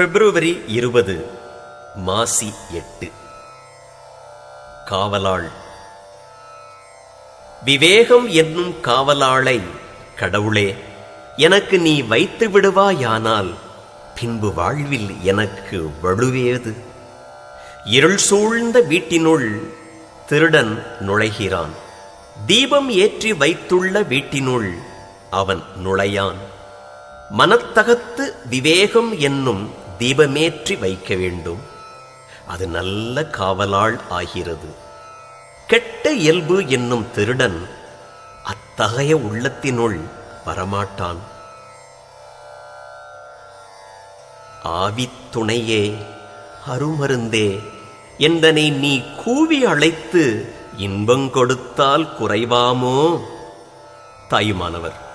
பிப்ரவரி இருபது மாசி எட்டு. காவலாள். விவேகம் என்னும் காவலாளை கடவுளே எனக்கு நீ வைத்து விடுவாயானால் பின்பு வாழ்வில் எனக்கு வலுவேது. இருள் சூழ்ந்த வீட்டினுள் திருடன் நுழைகிறான். தீபம் ஏற்றி வைத்துள்ள வீட்டினுள் அவன் நுழையான். மனத்தகத்து விவேகம் என்னும் தீபமேற்றி வைக்க வேண்டும். அது நல்ல காவலாள் ஆகிறது. கெட்ட இயல்பு என்னும் திருடன் அத்தகைய உள்ளத்தினுள் வரமாட்டான். ஆவித்துணையே அருமருந்தே எந்தனை நீ கூவி அழைத்து இன்பங் கொடுத்தால் குறைவாமோ? தாயுமானவர்.